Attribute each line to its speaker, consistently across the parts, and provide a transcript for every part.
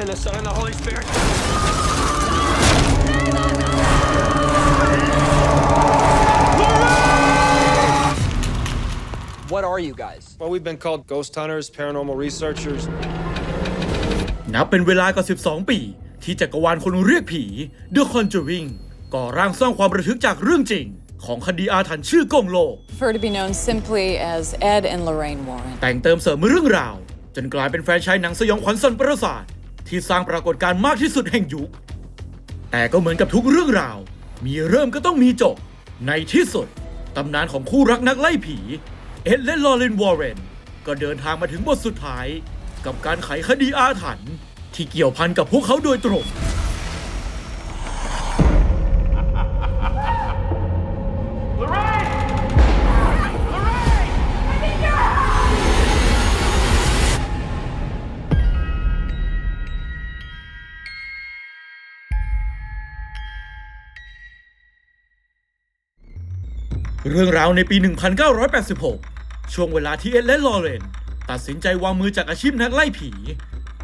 Speaker 1: and the Son and the Holy Spirit.
Speaker 2: What are you guys?
Speaker 1: Well, we've been called ghost hunters, paranormal researchers.
Speaker 3: นับเป็นเวลากว่า 12 ปี ที่จักรวาลคนเรียกผี The Conjuring ก่อร่างสร้างความระทึกจากเรื่องจริง ของคดีอาถรรพ์ชื่อกงโลก
Speaker 4: prefer to be known simply as Ed and Lorraine Warren.
Speaker 3: แต่งเติมเสริมเรื่องราว จนกลายเป็นแฟรนไชส์หนังสยองขวัญสันประสาท ที่สร้างปรากฏการณ์มากที่สุดแห่งยุค แต่ก็เหมือนกับทุกเรื่องราว มีเริ่มก็ต้องมีจบ ในที่สุด ตำนานของคู่รักนักไล่ผี เอ็ดและลอเรนวอร์เรน ก็เดินทางมาถึงบทสุดท้าย กับการไขคดีอาถรรพ์ที่เกี่ยวพันกับพวกเขาโดยตรง เรื่องราวในปี 1986 ช่วงเวลาที่เอ็ดและลอเรน ตัดสินใจวางมือจากอาชีพนักไล่ผี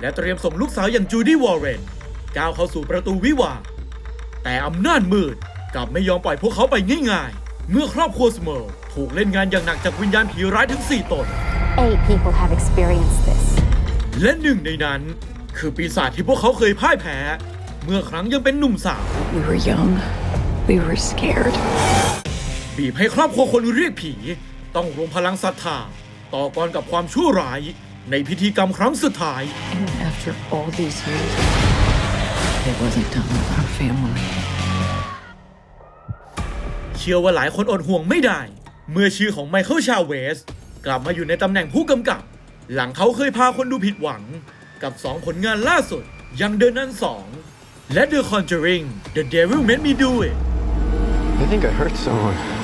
Speaker 3: และเตรียมส่งลูกสาวอย่างจูดี้วอร์เรนก้าวเข้าสู่ประตูวิวาห์แต่อำนาจมืดกลับไม่ยอมปล่อยพวกเขาไปง่ายๆ เมื่อครอบครัวสเมอร์ถูกเล่นงานอย่างหนักจากวิญญาณผีร้ายถึง 4 ตน
Speaker 5: Eight people have experienced this.
Speaker 3: และหนึ่งในนั้น คือปีศาจที่พวกเขาเคยพ่ายแพ้ เมื่อครั้งยังเป็นหนุ่มสาว
Speaker 6: We were young. We were scared.
Speaker 3: บีบให้ครอบครัวคนเรียกผี ต้องรวมพลังศรัทธา ต่อกรกับความชั่วร้าย ในพิธีกรรมครั้งสุดท้าย
Speaker 6: And after all these years, it wasn't done with our family.
Speaker 3: เชื่อว่าหลายคนอดห่วงไม่ได้ เมื่อชื่อของไมเคิลชาเวส กลับมาอยู่ในตำแหน่งผู้กำกับ หลังเขาเคยพาคนดูผิดหวัง กับ 2 ผลงานล่าสุด ยังเดินนั้น2และ The Conjuring The Devil Made Me Do It
Speaker 1: I think I hurt someone.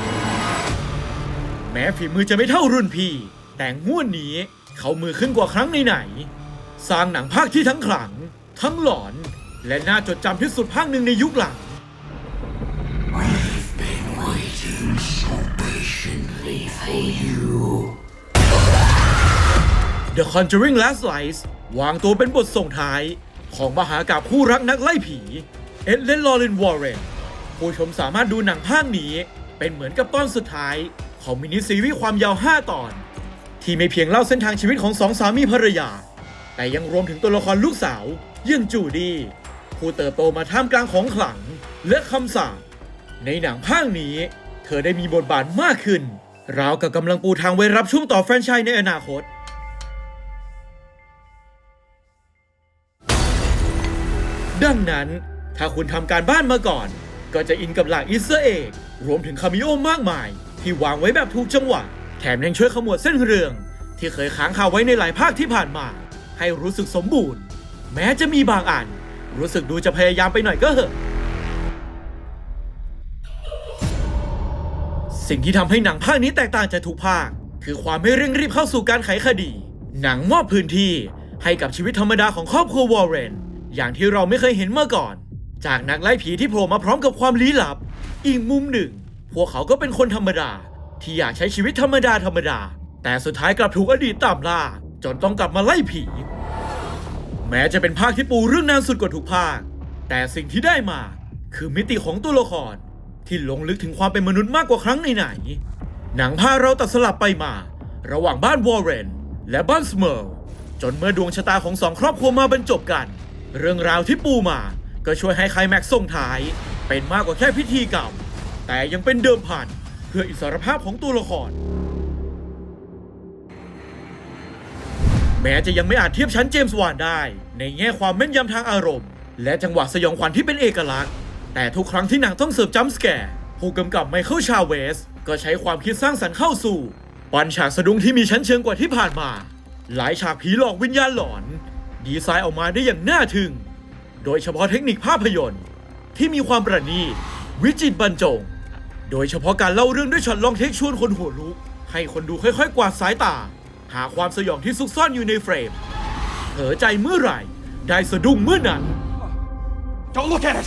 Speaker 3: แม้ฝีมือจะไม่เท่ารุ่นพี่ แต่งวดนี้เขามือขึ้นกว่าครั้งไหนๆสร้างหนังภาคที่ทั้งขลัง ทั้งหลอน และน่าจดจำที่สุดภาคหนึ่งในยุคหลัง The Conjuring Last Lights วางตัวเป็นบทส่งท้ายของมหากาบคู่รักนักไล่ผี เอ็ดเลนลอเรนวอร์เรนผู้ชมสามารถดูหนังภาคนี้เป็นเหมือนกับตอนสุดท้าย ของมินิซีรีส์ความยาว 5 ตอน ที่ไม่เพียงเล่าเส้นทางชีวิตของสองสามีภรรยา แต่ยังรวมถึงตัวละครลูกสาวอยังจูดี้ผู้เติบโตมาท่ามกลางของขลังและคำสาปในหนังภาคนี้ เธอได้มีบทบาทมากขึ้น ราวกับกำลังปูทางไว้รับช่วงต่อแฟรนไชส์ในอนาคตดังนั้นถ้าคุณทำการบ้านมาก่อน ก็จะอินกับหลากอิสเอก รวมถึงคามิโอมากมาย ที่วางไว้แบบถูกจังหวะ แถมยังช่วยขมวดเส้นเรื่อง ที่เคยค้างคาไว้ในหลายภาคที่ผ่านมา ให้รู้สึกสมบูรณ์ แม้จะมีบางอัน รู้สึกดูจะพยายามไปหน่อยก็เหอะ สิ่งที่ทำให้หนังภาคนี้แตกต่างจากทุกภาค คือความไม่เร่งรีบเข้าสู่การไขคดี หนังมอบพื้นที่ให้กับชีวิตธรรมดาของครอบครัววอร์เรนอย่างที่เราไม่เคยเห็นเมาก่อน จากนักไล่ผีที่โผล่มาพร้อมกับความลี้ลับ อีกมุมหนึ่ง พวกเขาก็เป็นคนธรรมดา ที่อยากใช้ชีวิตธรรมดาธรรมดา แต่สุดท้ายกลับถูกอดีตตามล่า จนต้องกลับมาไล่ผี แม้จะเป็นภาคที่ปูเรื่องนานสุดกว่าทุกภาค แต่สิ่งที่ได้มาคือมิติของตัวละคร ที่ลงลึกถึงความเป็นมนุษย์มากกว่าครั้งไหนๆหนังพาเราตัดสลับไปมา ระหว่างบ้านวอร์เรนและบ้านสเมอร์จนเมื่อดวงชะตาของสองครอบครัวมาบรรจบกัน เรื่องราวที่ปูมา ก็ช่วยให้ไคลแม็กซ์ส่งท้าย เป็นมากกว่าแค่พิธีกรรม แต่ยังเป็นเดิมพันเพื่ออิสรภาพของตัวละคร แม้จะยังไม่อาจเทียบชั้นเจมส์วานได้ ในแง่ความแม่นยำทางอารมณ์ และจังหวะสยองขวัญที่เป็นเอกลักษณ์ แต่ทุกครั้งที่หนังต้องเสิร์ฟจัมป์สแกร์ผู้กำกับไมเคิลชาเวส ก็ใช้ความคิดสร้างสรรค์เข้าสู่ปันฉากสะดุ้งที่มีชั้นเชิงกว่าที่ผ่านมา หลายฉากผีหลอกวิญญาณหลอน ดีไซน์ออกมาได้อย่างน่าทึ่ง โดยเฉพาะเทคนิคภาพยนตร์ ที่มีความประณีตวิจิตรบรรจง โดยเฉพาะการเล่าเรื่องด้วยช็อตลองเทคชวนคนหัวลุก ให้คนดูค่อยๆ กวาดสายตา หาความสยองที่ซุกซ่อนอยู่ในเฟรมเผลอใจเมื่อไหร่ ได้สะดุ้งเมื่อนั้น
Speaker 1: Don't look at it!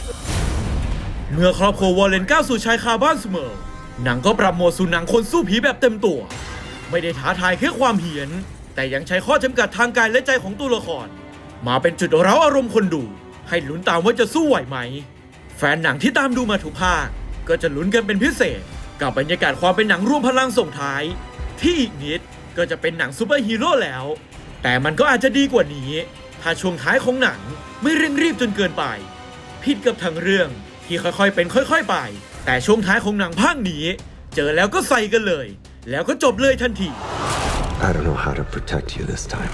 Speaker 3: เมื่อครอบครัววอลเลนก้าวสู่ชายคาบ้านเสมอ หนังก็ปรับโหมดสู่หนังคนสู้ผีแบบเต็มตัว ไม่ได้ท้าทายแค่ความเหียน แต่ยังใช้ข้อจำกัดทางกายและใจของตัวละคร มาเป็นจุดเร้าอารมณ์คนดู ให้ลุ้นตามว่าจะสู้ไหวไหม แฟนหนังที่ตามดูมาทุกภาค ก็จะลุ้นกันเป็นพิเศษ กับบรรยากาศความเป็นหนังรวมพลังส่งท้าย ที่อีกนิดก็จะเป็นหนังซูเปอร์ฮีโร่แล้ว แต่มันก็อาจจะดีกว่านี้ ถ้าช่วงท้ายของหนังไม่เร่งรีบจนเกินไป ผิดกับทั้งเรื่องที่ค่อยๆเป็นค่อยๆไป แต่ช่วงท้ายของหนังภาคนี้ เจอแล้วก็ใส่กันเลย แล้วก็จบเลยทันที
Speaker 2: I don't know how to protect you this time.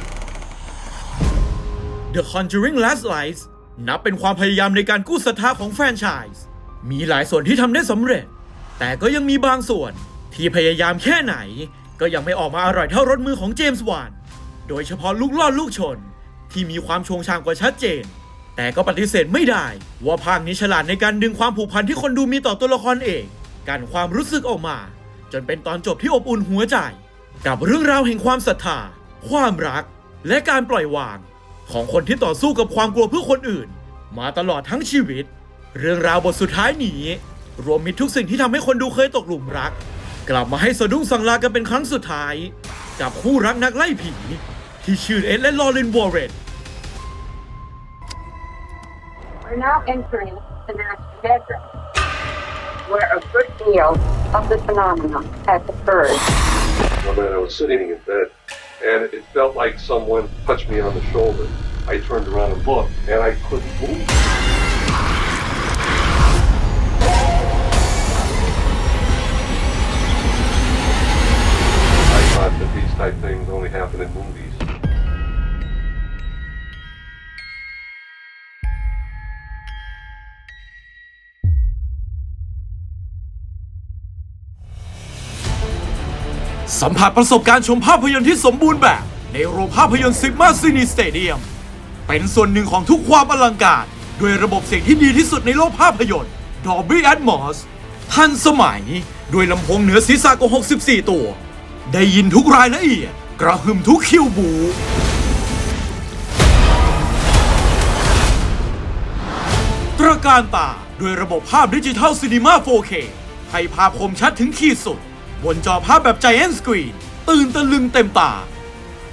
Speaker 3: The Conjuring Last Lights นับเป็นความพยายามในการกู้ศรัทธาของแฟรนไชส์มีหลายส่วนที่ทำได้สำเร็จ แต่ก็ยังมีบางส่วนที่พยายามแค่ไหน ก็ยังไม่ออกมาอร่อยเท่ารถมือของเจมส์วานโดยเฉพาะลูกล่อลูกชน ที่มีความชงชางกว่าชัดเจน แต่ก็ปฏิเสธไม่ได้ ว่าภาคนี้ฉลาดในการดึงความผูกพันที่คนดูมีต่อตัวละครเองกันความรู้สึกออกมา จนเป็นตอนจบที่อบอุ่นหัวใจ กับเรื่องราวแห่งความศรัทธา ความรัก และการปล่อยวาง ของคนที่ต่อสู้กับความกลัวเพื่อคนอื่น มาตลอดทั้งชีวิต เรื่องราวบทสุดท้ายนี้ รวมมิตรทุกสิ่งที่ทำให้คนดูเคยตกหลุมรัก กลับมาให้สะดุ้งสังลากันเป็นครั้งสุดท้าย กับคู่รักนักไล่ผี ที่ชื่อเอ็ดและลอเรนวอร์เรน
Speaker 7: We're now entering the master bedroom, where a good deal of the phenomenon has occurred.
Speaker 8: One night I was sitting in bed, and it felt like someone touched me on the shoulder. I turned around and looked, and I couldn't move. I thought that these type things only happen in movies.
Speaker 3: สัมผัสประสบการณ์ชมภาพยนตร์ที่สมบูรณ์แบบ ในโรงภาพยนตร์ซิกมาซินีสเตเดียม เป็นส่วนหนึ่งของทุกความอลังการ ด้วยระบบเสียงที่ดีที่สุดในโลกภาพยนตร์ Dolby Atmos ทันสมัย ด้วยลำโพงเหนือศีรษะกว่า 64 ตัว ได้ยินทุกรายละเอียด กระหึ่มทุกคิวบูตระการตาด้วยระบบภาพดิจิทัลซีนีมา 4K ให้ภาพคมชัดถึงขีดสุด บนจอภาพแบบ Giant Screen ตื่นตะลึงเต็มตา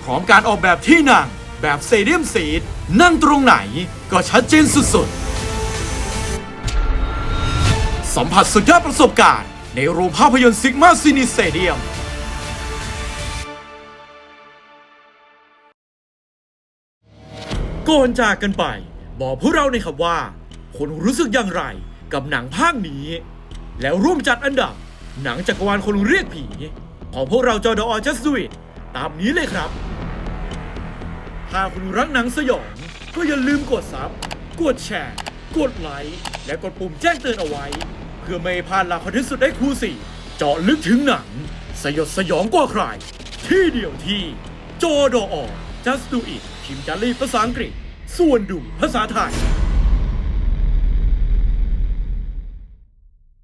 Speaker 3: พร้อมการออกแบบที่นั่งแบบเซเดียมซีดนั่งตรงไหนก็ชัดเจนสุดๆ สัมผัสสุดยอดประสบการณ์ในโรงภาพยนตร์ซิกมาซินีสเตเดียมก่อนจากกันไป บอกพวกเราในอยครับว่าคุณรู้สึกอย่างไรกับหนังภาคนี้ แล้วร่วมจัดอันดับ หนังจักรวาลคนเรียกผี ของพวกเราจอดอจัสดู t ตามนี้เลยครับ ถ้าคุณรักหนังสยอง ก็อย่าลืมกดซับ กดแชร์ กดไลค์ และกดปุ่มแจ้งเตือนเอาไว้ เพื่อไม่พลาดหลักคอนเทนต์สุดได้ครูสี่เจาะลึกถึงหนัง สยดสยองกว่าใคร ที่เดียวที่จอดอ just do it พิมพ์จารีภาษาอังกฤษ ส่วนดูภาษาไทย